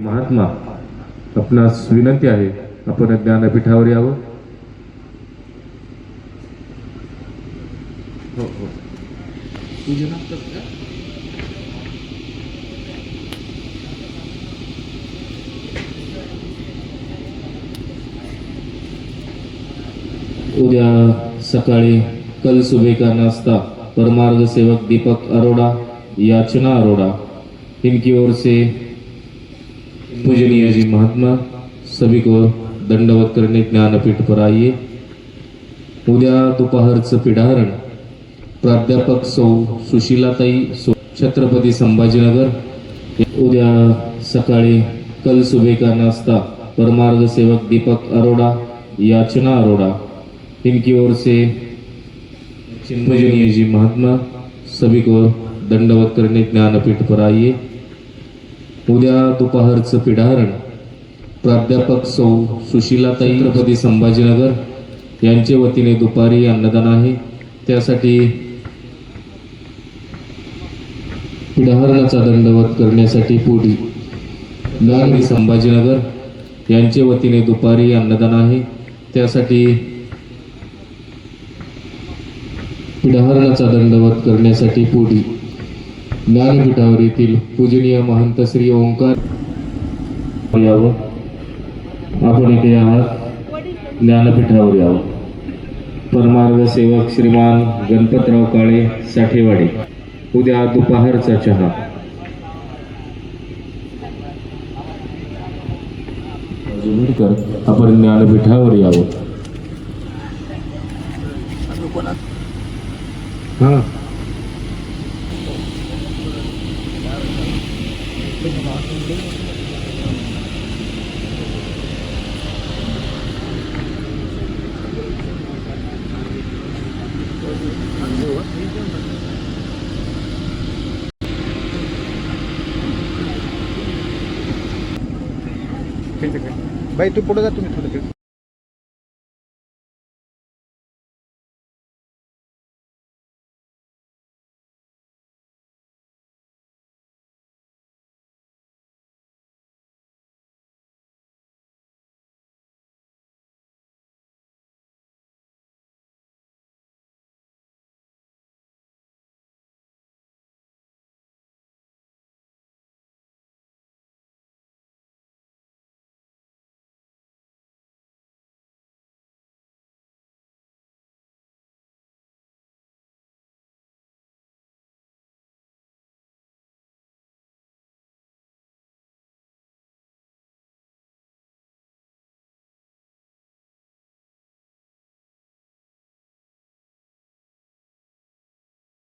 महात्मा आपणास विनंती आहे आपण ज्ञानपीठावर यावं. हो हो. उद्या सकाळी कल सुबह का नाश्ता परमार्ग सेवक दीपक अरोड़ा याचना अरोड़ा इनकी ओर से पूजनीय जी महात्मा सभी को दंडवत करने ज्ञानपीठ पर आइए। उद्या दुपारचं पिढारण प्राध्यापक सौ सुशीलाताई सो छत्रपती संभाजीनगर। उद्या सकाळी कल सुबेका नाश्ता परमार्ग सेवक दीपक अरोड़ा याचना अरोड़ा। इनकी ओर से पूजनीय जी महात्मा सभी को दंडवत करने ज्ञानपीठ पर आइए। उद्या दुपारचं पिढारण. प्राध्यापक सौ. सुशीलाताई छत्रपती संभाजीनगर यांचे वतीने दुपारी अन्नदान आहे. त्यासाठी पिढारणाचा दंडवत करण्यासाठी पुढील. नागरी संभाजीनगर यांचे वतीने दुपारी अन्नदान आहे. त्यासाठी पिढारणाचा दंडवत करण्यासाठी पुढील. ज्ञानपीठावर येथील पूजनीय महंत श्री ओंकार यावं. आपण इथे आहात. ज्ञानपीठावर यावं. परमार्ग सेवक श्रीमान गणपतराव काळे साठेवाडी. उद्या दुपारचा चहा. आपण ज्ञानपीठावर यावं. हा. भाई तू पुढे जा तुम्ही थोडं